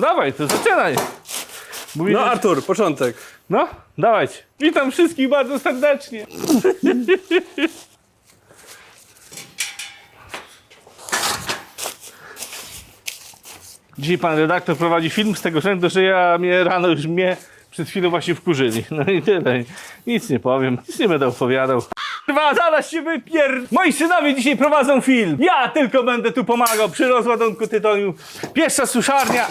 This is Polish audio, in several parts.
dawaj, to zaczynaj. Mówię, No Artur, początek. no, dawajcie. Witam wszystkich bardzo serdecznie. Dzisiaj pan redaktor prowadzi film z tego względu, że ja mnie rano już mnie przed chwilą właśnie wkurzyli. No i tyle. Nic nie powiem, nic nie będę opowiadał. Kurwa, zaraz się wypier... Moi synowie dzisiaj prowadzą film. Ja tylko będę tu pomagał przy rozładunku tytoniu. Pierwsza suszarnia.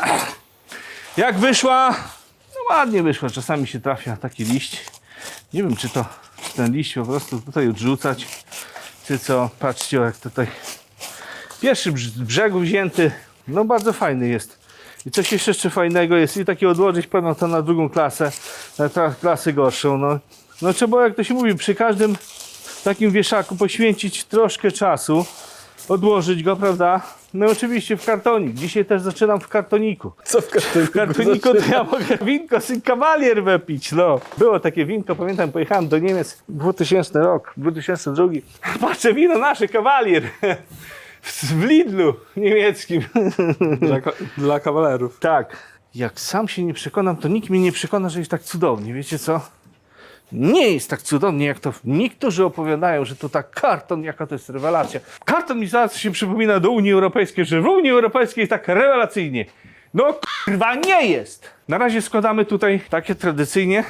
Jak wyszła? No ładnie wyszła. Czasami się trafia taki liść. Nie wiem, czy to ten liść po prostu tutaj odrzucać, czy co. Patrzcie, jak tutaj pierwszy brzegu wzięty. No bardzo fajny jest. I coś jeszcze fajnego jest i takie odłożyć pewno to na drugą klasę, na klasę gorszą. No, no trzeba, jak to się mówi, przy każdym takim wieszaku poświęcić troszkę czasu, odłożyć go, prawda? No i oczywiście w kartonik. Dzisiaj też zaczynam w kartoniku. Co w kartoniku? W kartoniku to ja mogę winko z kawalier wypić, no. Było takie winko, pamiętam, pojechałem do Niemiec, 2000 rok, 2002. Patrzę, wino nasze, kawalier. W Lidlu niemieckim. Dla, dla kawalerów. Tak. Jak sam się nie przekonam, to nikt mnie nie przekona, że jest tak cudownie. Wiecie co? Nie jest tak cudownie, jak to niektórzy opowiadają, że to tak karton, jaka to jest rewelacja. Karton mi zaraz się przypomina do Unii Europejskiej, że w Unii Europejskiej jest tak rewelacyjnie. No kurwa nie jest! Na razie składamy tutaj takie tradycyjnie.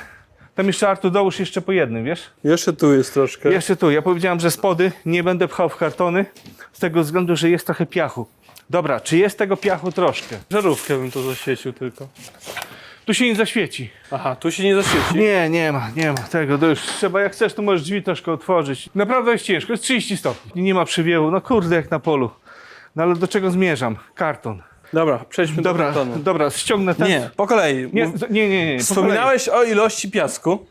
Tam jeszcze Artur dołóż jeszcze po jednym, wiesz? Jeszcze tu jest troszkę. Jeszcze tu. Ja powiedziałem, że spody nie będę pchał w kartony z tego względu, że jest trochę piachu. Dobra, czy jest tego piachu troszkę? Żarówkę bym to zaświecił tylko. Tu się nie zaświeci. Aha, tu się nie zaświeci. Nie, nie ma, nie ma tego. To już trzeba, jak chcesz, to możesz drzwi troszkę otworzyć. Naprawdę jest ciężko, jest 30 stopni. Nie ma przywiewu, no kurde, jak na polu. No ale do czego zmierzam? Karton. Dobra, przejdźmy Dobra, do kartonu. dobra, ściągnę ten. Nie, po kolei. nie, Mów- z- nie, nie. nie po Wspominałeś o ilości piasku.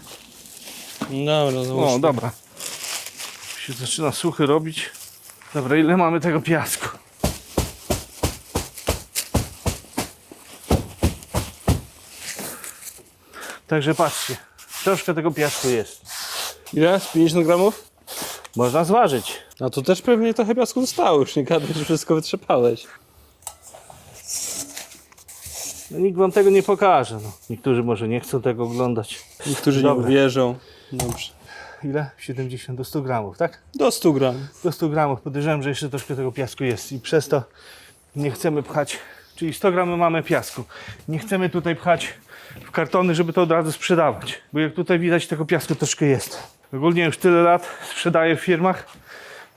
Dobra, kolei. O, dobra. Się zaczyna suchy robić. Dobra, ile mamy tego piasku? Także patrzcie, troszkę tego piasku jest. Ile? Z 50 gramów? Można zważyć. A tu też pewnie trochę piasku zostało, już nie gadaj, że wszystko wytrzepałeś. No, nikt wam tego nie pokaże. No. Niektórzy może nie chcą tego oglądać. Niektórzy Dobra. nie uwierzą. Dobrze. Ile? 70 do 100 gramów, tak? Do 100 gram. Do 100 gramów. Podejrzewam, że jeszcze troszkę tego piasku jest i przez to nie chcemy pchać, czyli 100 gramów mamy piasku. Nie chcemy tutaj pchać w kartony, żeby to od razu sprzedawać, bo jak tutaj widać tego piasku troszkę jest. Ogólnie już tyle lat sprzedaję w firmach,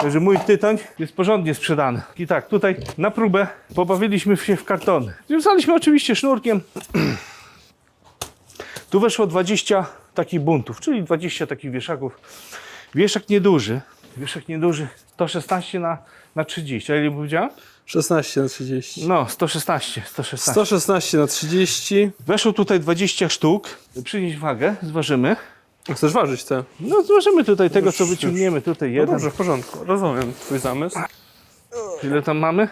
że mój tytoń jest porządnie sprzedany. I tak, tutaj na próbę pobawiliśmy się w kartony. Związaliśmy oczywiście sznurkiem. Tu weszło 20 takich buntów, czyli 20 takich wieszaków. Wieszak nieduży, wieszak nieduży, 116 na, na 30, a ile powiedziałem? 16 na 30. No, 116, 116. 116 na 30. Weszło tutaj 20 sztuk. Przynieś wagę, zważymy. Chcesz ważyć te? No, zważymy tutaj tego, co Już, wyciągniemy. Tutaj No jeden. dobrze, w porządku. Rozumiem twój zamysł. Ile tam mamy?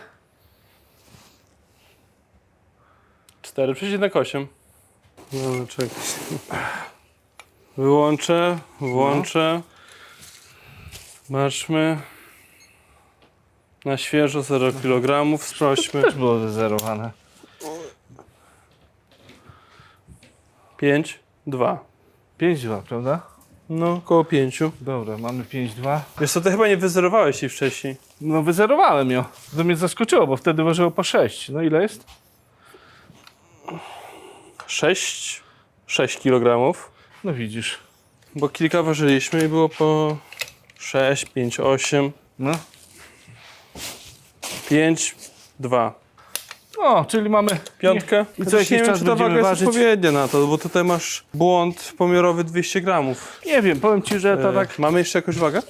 4,8. Dobra, czekaj. Wyłączę, włączę. Zobaczmy. Na świeżo 0 kg. Sprawdźmy. Też było wyzerowane. 5, 2. 5,2, prawda? No, około 5. Dobra, mamy 5,2. Wiesz co, ty chyba nie wyzerowałeś jej wcześniej. No, wyzerowałem ją. To mnie zaskoczyło, bo wtedy ważyło po 6. No, ile jest? 6, 6 kg. No, widzisz. Bo kilka ważyliśmy i było po 6, 5, 8, No. 5, 2. O, czyli mamy Piątkę. I co jakiś nie wiem, czas czy ta będziemy waga jest ważyć? odpowiednia na to, bo tutaj masz błąd pomiarowy 200 gramów. Nie wiem, powiem ci, że to E, tak Mamy jeszcze jakąś wagę?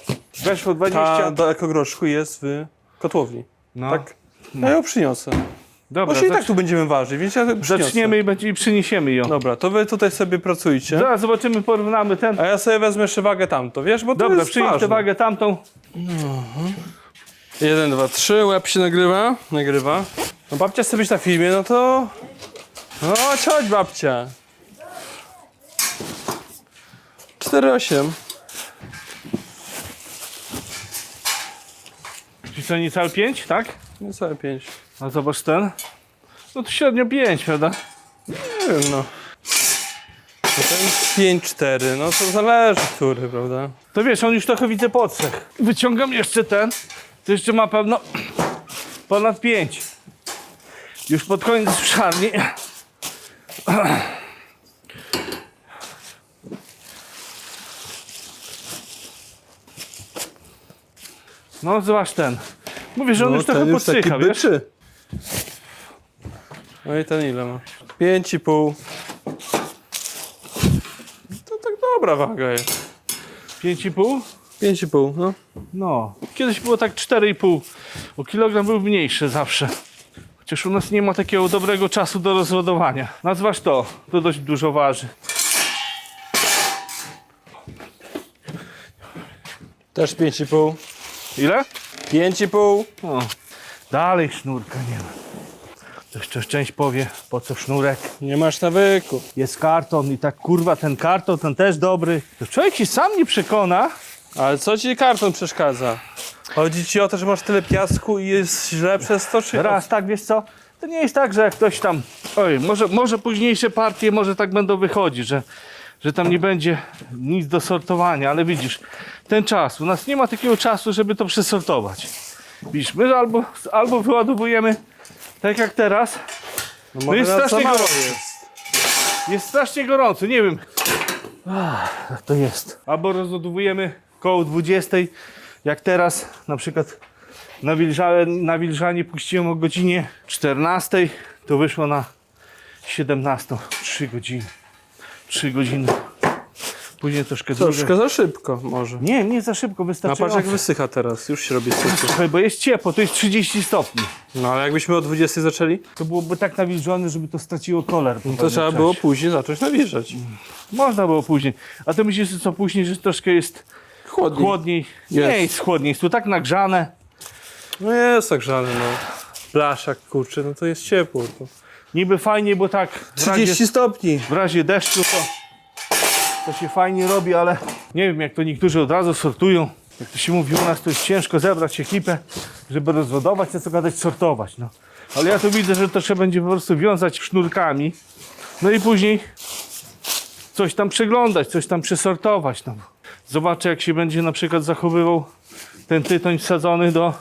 weszło 20. Ta do ekogroszku jest w kotłowni. no. Tak? Ja ją przyniosę. Dobra, Właśnie i tak tu będziemy ważyć, więc ja przyniosę. zaczniemy i, będzie, i przyniesiemy ją. Dobra, to wy tutaj sobie pracujcie. Zaraz zobaczymy, porównamy ten. A ja sobie wezmę jeszcze wagę tamto, wiesz? Bo to Dobra, jest przynieś tę ważne. wagę tamtą. 1, 2, 3, łeb się nagrywa. Nagrywa. No babcia chce być na filmie, no to... No chodź babcia. 4,8. Czyli co, niecałe 5, tak? Niecałe 5. A zobacz ten. No to średnio 5, prawda? Nie wiem, no. No ten 5-4, no to zależy, który, prawda? To wiesz, on już trochę widzę podsech. Wyciągam jeszcze ten. To jeszcze ma pewno ponad 5. Już pod koniec suszarni. No, zobacz ten. Mówię, że on już trochę podsycha, wiesz? byczy. No i ten ile ma? 5,5. To tak dobra waga jest. 5,5? 5,5, no. No, kiedyś było tak 4,5. O kilogram był mniejszy zawsze. Chociaż u nas nie ma takiego dobrego czasu do rozładowania. Nazwasz to, to dość dużo waży. Też 5,5. Ile? 5,5. O, dalej sznurka nie ma. To jeszcze część powie, po co sznurek. Nie masz nawyku. Jest karton i tak kurwa ten karton, ten też dobry. To człowiek się sam nie przekona. Ale co ci karton przeszkadza? Chodzi ci o to, że masz tyle piasku i jest źle przez to, czy... Raz tak, wiesz co? To nie jest tak, że jak ktoś tam. Oj, może, może późniejsze partie może tak będą wychodzić, że, że tam nie będzie nic do sortowania, ale widzisz, ten czas, u nas nie ma takiego czasu, żeby to przesortować. Widzisz, my albo, albo wyładowujemy tak jak teraz. No może jest na za strasznie gorąco. jest. Jest strasznie gorąco, nie wiem. Ach, to jest. Albo rozładowujemy koło 20, jak teraz na przykład nawilżanie, nawilżanie puściłem o godzinie 14, to wyszło na 17, 3 godziny. 3 godziny. Później troszkę dłużej. Troszkę za szybko może. Nie, nie za szybko, A patrz wystarczająco. jak wysycha teraz, już się robi. Słuchaj, bo jest ciepło, to jest 30 stopni. No ale jakbyśmy o 20 zaczęli, To byłoby tak nawilżone, żeby to straciło kolor. po to pewnym trzeba czasie. było później zacząć nawilżać. Można było później. A to myślisz, że co później, że troszkę jest Chłodniej. chłodniej? Jest. Nie jest chłodniej, jest tu tak nagrzane. No jest tak żale, no. Blaszak kurczy, no to jest ciepło. To. Niby fajnie, bo tak w razie, stopni. w razie deszczu to, to się fajnie robi, ale nie wiem jak to niektórzy od razu sortują. Jak to się mówi u nas, to jest ciężko zebrać ekipę, żeby rozładować, co gadać, sortować. No. Ale ja tu widzę, że to trzeba będzie po prostu wiązać sznurkami, no i później coś tam przeglądać, coś tam przesortować. No. Zobaczę jak się będzie na przykład zachowywał ten tytoń wsadzony do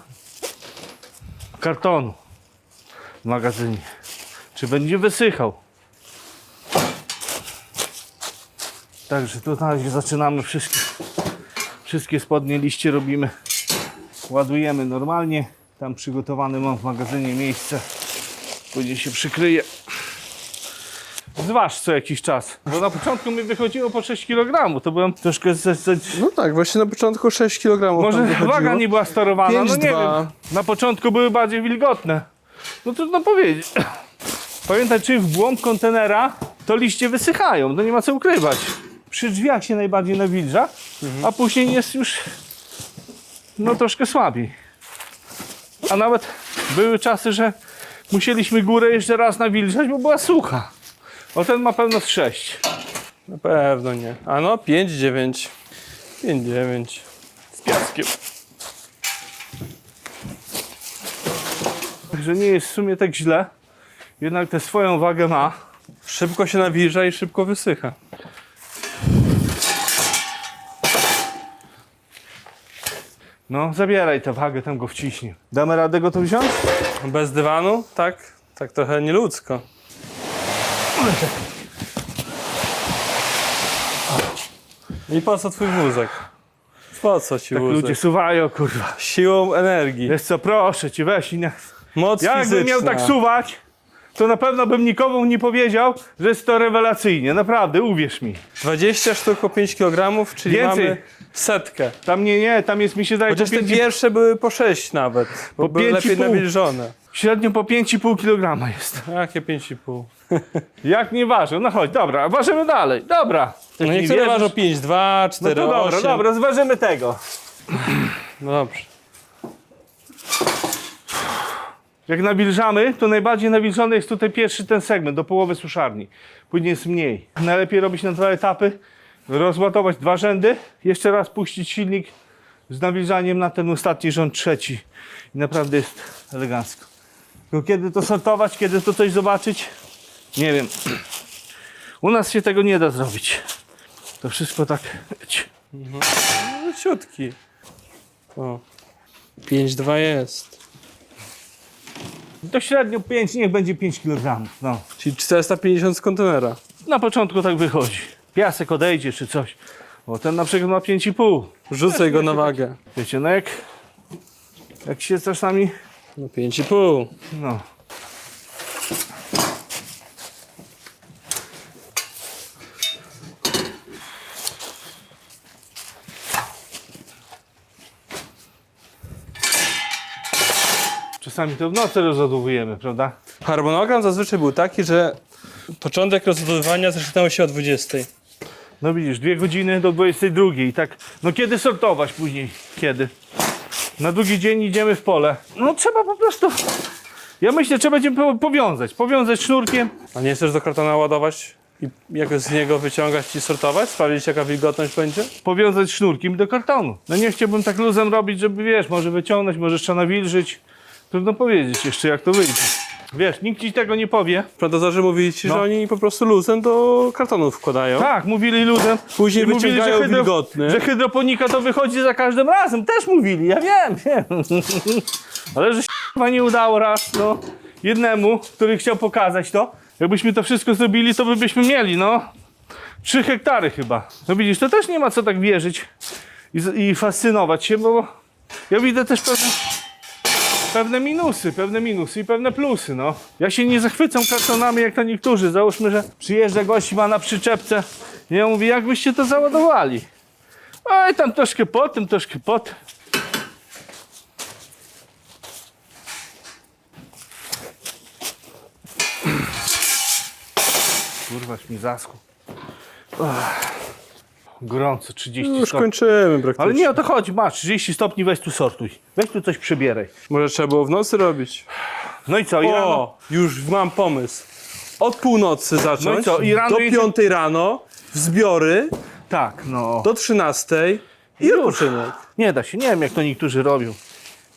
kartonu w magazynie. Czy będzie wysychał? Także tu na razie zaczynamy wszystkie, wszystkie spodnie liście robimy. Ładujemy normalnie. Tam przygotowane mam w magazynie miejsce. Później się przykryje. Zważ co jakiś czas. Bo na początku mi wychodziło po 6 kg. To byłem troszkę... Z, z, No tak, właśnie na początku 6 kg. może waga nie była sterowana, no nie 5,2. wiem. Na początku były bardziej wilgotne. No trudno powiedzieć. Pamiętaj, czy w głąb kontenera to liście wysychają, to nie ma co ukrywać. Przy drzwiach się najbardziej nawilża, a później jest już no troszkę słabiej. A nawet były czasy, że musieliśmy górę jeszcze raz nawilżać, bo była sucha. O ten ma pewno z 6. Na pewno nie. A no 5,9. 5,9. z piaskiem. Także nie jest w sumie tak źle. Jednak tę swoją wagę ma. Szybko się nawilża i szybko wysycha. No, zabieraj tę wagę, tam go wciśnie. Damy radę go tu wziąć? Bez dywanu? Tak, tak trochę nieludzko. I po co twój wózek? Po co ci Tak wózek? ludzie suwają, kurwa. Siłą energii. Wiesz co, proszę cię, weź i nie... Moc Jakbym fizyczna. miał tak suwać, to na pewno bym nikomu nie powiedział, że jest to rewelacyjnie. Naprawdę, uwierz mi. 20 sztuk po 5 kg, czyli Więcej. mamy setkę. Tam nie, nie, tam jest mi się zdaje po Chociaż te 5, pierwsze były po 6 nawet, bo Po były pięć i lepiej pół. nawilżone. Średnio po 5,5 kg jest. Jakie 5,5? Jak nie ważą? No chodź, dobra, ważymy dalej. Dobra. No nie niektóre wierzysz- ważą 5,2, 4,8. No to dobra, dobra, zważymy tego. No dobrze. Jak nawilżamy, to najbardziej nawilżony jest tutaj pierwszy ten segment, do połowy suszarni. Później jest mniej. Najlepiej robić na dwa etapy, rozładować dwa rzędy, jeszcze raz puścić silnik z nawilżaniem na ten ostatni rząd trzeci. I naprawdę jest elegancko. Tylko kiedy to sortować, kiedy to coś zobaczyć? Nie wiem. U nas się tego nie da zrobić. To wszystko tak. wiecie. No, ciutki. O. 5-2 jest. To średnio 5, niech będzie 5 kg. No. Czyli 450 z kontenera. Na początku tak wychodzi. Piasek odejdzie czy coś. Bo ten na przykład ma 5,5. Rzucaj go na wagę. Wiecie, no jak, jak się czasami, No 5,5. no. Czasami to w nocy rozładowujemy, prawda? Harmonogram zazwyczaj był taki, że początek rozładowywania zaczynał się o 20. No widzisz, dwie godziny do 22 i tak, no kiedy sortować później? Kiedy? Na drugi dzień idziemy w pole. No trzeba po prostu, ja myślę, trzeba po- powiązać, powiązać sznurkiem. A nie chcesz do kartona ładować i jakoś z niego wyciągać i sortować? Sprawdzić jaka wilgotność będzie? powiązać sznurkiem do kartonu. No nie chciałbym tak luzem robić, żeby wiesz, może wyciągnąć, może jeszcze nawilżyć. Trudno powiedzieć jeszcze jak to wyjdzie. Wiesz, nikt ci tego nie powie. Plantazorzy mówili ci, No. że oni po prostu luzem do kartonów wkładają. Tak, mówili luzem. Później I mówili, wyciągają że hydro-. Że hydroponika to wychodzi za każdym razem. Też mówili, ja wiem, wiem. Ale że się chyba nie udało raz, no. Jednemu, który chciał pokazać to. Jakbyśmy to wszystko zrobili, to by byśmy mieli, no. Trzy hektary chyba. No widzisz, to też nie ma co tak wierzyć i, z- i fascynować się, bo ja widzę też pewne, pewne minusy, pewne minusy i pewne plusy, no. Ja się nie zachwycam kartonami jak to niektórzy. Załóżmy, że przyjeżdża gość, ma na przyczepce i ja mówię, jak byście to załadowali? Oj, tam troszkę po tym, troszkę po tym. Kurwaś mi. Ach. Gorąco, 30 Już stopni. kończymy praktycznie. Ale nie o to chodzi, masz 30 stopni, weź tu sortuj. Weź tu coś przebieraj. Może trzeba było w nocy robić? No i co? I rano, O, już mam pomysł. Od północy zacząć, No i co, i rano do jedzie- 5 rano, w zbiory, tak, no. do 13 i Już. odpoczynek. Nie da się, nie wiem jak to niektórzy robią.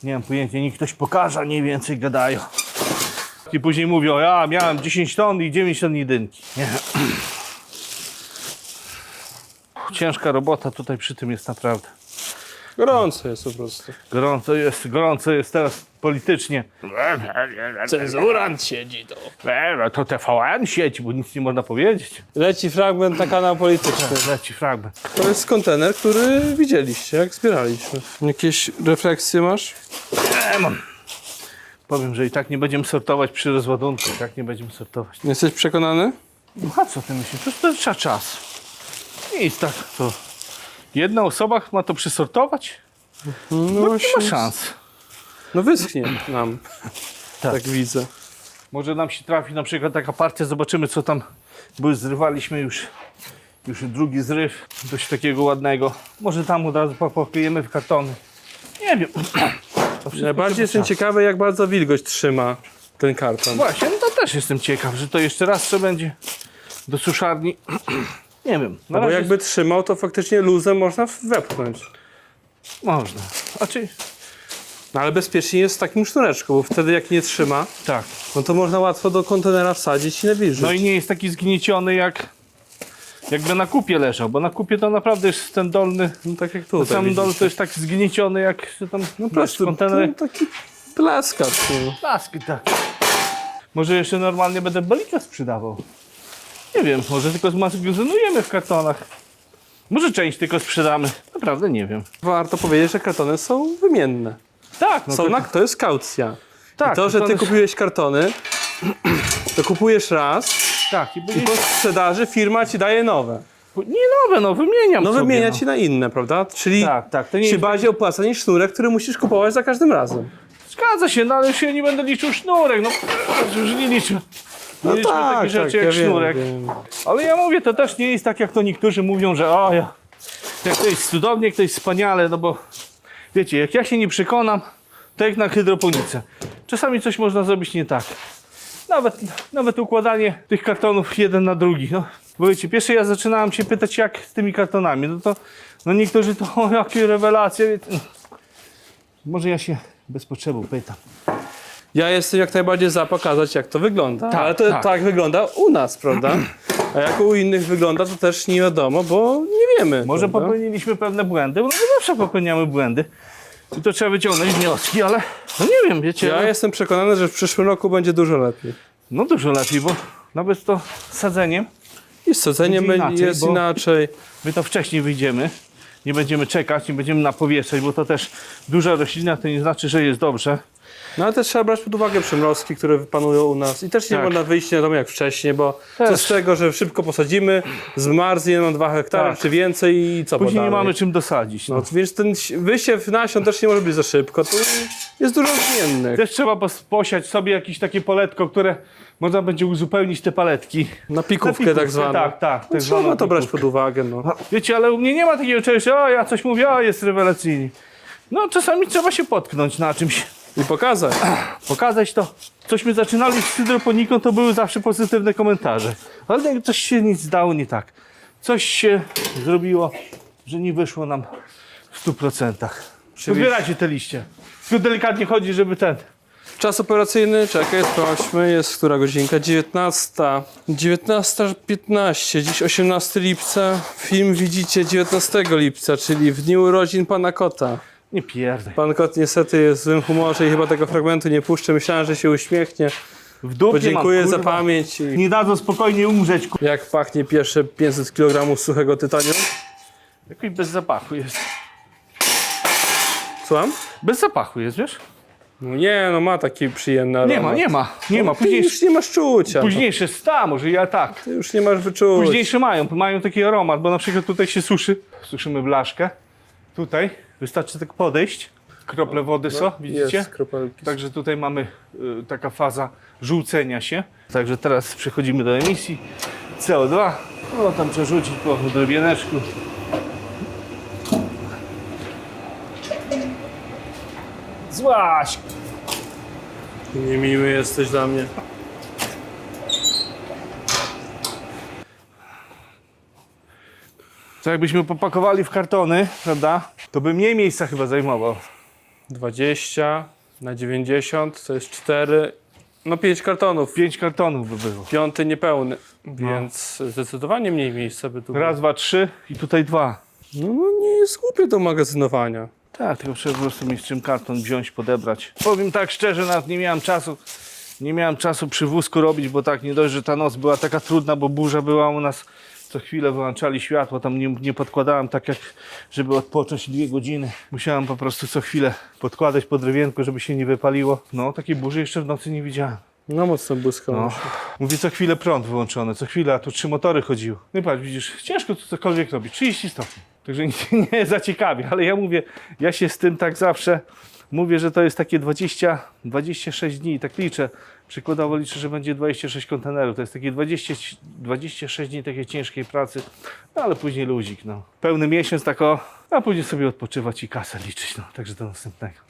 Nie mam pojęcia, niech ktoś pokaże, nie więcej gadają. I później mówią, ja miałem 10 ton i 9 ton jedynki. Nie. Ciężka robota tutaj przy tym jest naprawdę. Gorąco jest po prostu. Gorąco jest, gorąco jest teraz politycznie. Cenzurant siedzi to. E, To TVN sieci, bo nic nie można powiedzieć. Leci fragment na kanał polityczny. Leci fragment. To jest kontener, który widzieliście, jak zbieraliśmy. Jakieś refleksje masz? E, mam. Powiem, że i tak nie będziemy sortować przy rozładunku. I tak nie będziemy sortować. Jesteś przekonany? No a co ty myślisz? To, to trzeba czas. Nic tak to. Jedna osoba ma to przysortować? No, No, nie ma szans. No wyschnie nam, Tak. tak widzę. Może nam się trafi na przykład taka partia, zobaczymy co tam, bo zrywaliśmy już, już drugi zryw, dość takiego ładnego. Może tam od razu popakujemy w kartony. Nie wiem. Najbardziej jestem czas. ciekawy, jak bardzo wilgoć trzyma ten karton. Właśnie, no to też jestem ciekaw, że to jeszcze raz trzeba będzie do suszarni. Nie wiem. No bo jakby trzymał, to faktycznie luzem można wepchnąć. Można. Znaczy, No ale bezpiecznie jest w takim sznureczku, bo wtedy jak nie trzyma, tak. no to można łatwo do kontenera wsadzić i nawilżyć. No i nie jest taki zgnieciony jak jakby na kupie leżał, bo na kupie to naprawdę jest ten dolny, no tak jak ten tutaj sam widzisz. dol to jest tak zgnieciony jak się tam no Prosto, kontener. to taki plaskacz. No. Plaski, tak. Może jeszcze normalnie będę belika sprzedawał. Nie wiem, może tylko zmagazynujemy w kartonach. Może część tylko sprzedamy. Naprawdę nie wiem. Warto powiedzieć, że kartony są wymienne. Tak, no Są to, na, to jest kaucja. tak, I to, że ty kartony- kupiłeś kartony, to kupujesz raz Tak, i i byli... po sprzedaży firma ci daje nowe. Nie nowe, no wymieniam No sobie, wymienia no. ci na inne, prawda? Czyli Tak, tak, to nie się bardziej opłaca niż sznurek, który musisz kupować za każdym razem. Zgadza się, no ale ja nie będę liczył sznurek, no już nie liczę. Nie liczmy takich rzeczy jak No tak, ja sznurek. Wiem, wiem. Ale ja mówię, to też nie jest tak, jak to niektórzy mówią, że o ja, jak to jest cudownie, jak to jest wspaniale, no bo wiecie, jak ja się nie przekonam, to jak na hydroponice. Czasami coś można zrobić nie tak. Nawet, nawet układanie tych kartonów jeden na drugi. No. Bo wiecie, pierwsze ja zaczynałem się pytać, jak z tymi kartonami. No to no niektórzy to, o jakie rewelacje. Może ja się bez potrzeby pytam. Ja jestem jak najbardziej za pokazać, jak to wygląda. Tak, Ale to tak. tak. wygląda u nas, prawda? A jak u innych wygląda, to też nie wiadomo, bo nie wiemy. Może prawda? popełniliśmy pewne błędy, no bo zawsze popełniamy błędy. I to trzeba wyciągnąć wnioski, ale no nie wiem, wiecie, Ja no, jestem przekonany, że w przyszłym roku będzie dużo lepiej. no dużo lepiej, bo nawet to sadzeniem, I z sadzeniem Będzie inaczej, jest bo- inaczej. my to wcześniej wyjdziemy. Nie będziemy czekać, nie będziemy napowieszać, bo to też duża roślina, to nie znaczy, że jest dobrze. No ale też trzeba brać pod uwagę przymrozki, które panują u nas. I też nie Tak. można wyjść nie wiadomo jak wcześniej, bo co Też. z tego, że szybko posadzimy, zmarznie na 2 hektary Tak. czy więcej i co Później nie mamy czym dosadzić. No. No więc ten wysiew nasion też nie może być za szybko. To jest dużo zmiennych. Też trzeba pos- posiać sobie jakieś takie poletko, które można będzie uzupełnić te paletki. Na pikówkę, Na pikówkę, tak zwaną. tak, tak, No, tak trzeba to brać pod uwagę. No. Wiecie, ale u mnie nie ma takiego czegoś, o, ja coś mówię, o, jest rewelacyjnie. No, czasami trzeba się potknąć na czymś, I pokazać. pokazać to. Cośmy zaczynali z hydroponiką, to były zawsze pozytywne komentarze. Ale jak coś się nic zdało nie tak. Coś się zrobiło, że nie wyszło nam w 100%. Zbierajcie te liście. Tylko delikatnie chodzi, żeby ten... Czas operacyjny, czekaj, sprawdźmy, jest która godzinka? 19. 19.15, dziś 18 lipca. Film widzicie 19 lipca, czyli w dniu urodzin pana kota. Nie pierdaj. Pan kot niestety jest w złym humorze i chyba tego fragmentu nie puszczę. Myślałem, że się uśmiechnie. W dupie Podziękuję mam, za kurwa. pamięć. I Nie dadzą spokojnie umrzeć. ku- jak pachnie pierwsze 500 kg suchego tytanium? Jakoś bez zapachu jest. Słucham? Bez zapachu jest, wiesz? No nie, no ma taki przyjemny aromat. Nie ma, nie ma. Nie ma. Ty Później, już nie masz czucia. późniejsze sta, może ja tak. Ty już nie masz wyczucia. Późniejsze mają, mają taki aromat, bo na przykład tutaj się suszy. Suszymy blaszkę. Tutaj wystarczy tak podejść. Krople wody są, widzicie? No, Jest, kropelki. Także tutaj mamy y, taka faza żółcenia się. Także teraz przechodzimy do emisji CO2. No tam przerzucić po drobieneczku. Złaś! Niemiły jesteś dla mnie. To jakbyśmy popakowali w kartony, prawda? To by mniej miejsca chyba zajmował. 20 na 90 to jest 4, no 5 kartonów. Pięć kartonów by było. Piąty niepełny, więc zdecydowanie mniej miejsca by tu było. Raz, dwa, trzy i tutaj dwa. No, no nie jest głupie do magazynowania. Tak, tylko trzeba po prostu mieć czym karton wziąć, podebrać. Powiem tak szczerze, nawet nie miałem czasu, nie miałem czasu przy wózku robić, bo tak nie dość, że ta noc była taka trudna, bo burza była u nas. Co chwilę wyłączali światło, tam nie, nie podkładałem tak jak, żeby odpocząć dwie godziny. Musiałem po prostu co chwilę podkładać pod drewienko, żeby się nie wypaliło. No, takiej burzy jeszcze w nocy nie widziałem. No mocno błyskało. No. Mówię, co chwilę prąd wyłączony, co chwilę, a tu trzy motory chodziły. No i patrz, widzisz, ciężko tu cokolwiek robić, 30 stopni. Także nie, nie zaciekawie, ale ja mówię, ja się z tym tak zawsze mówię, że to jest takie 20, 26 dni, tak liczę. Przykładowo liczę, że będzie 26 kontenerów. To jest takie 20, 26 dni takiej ciężkiej pracy, no ale później luzik, no. Pełny miesiąc tak o, a później sobie odpoczywać i kasę liczyć, no. Także do następnego.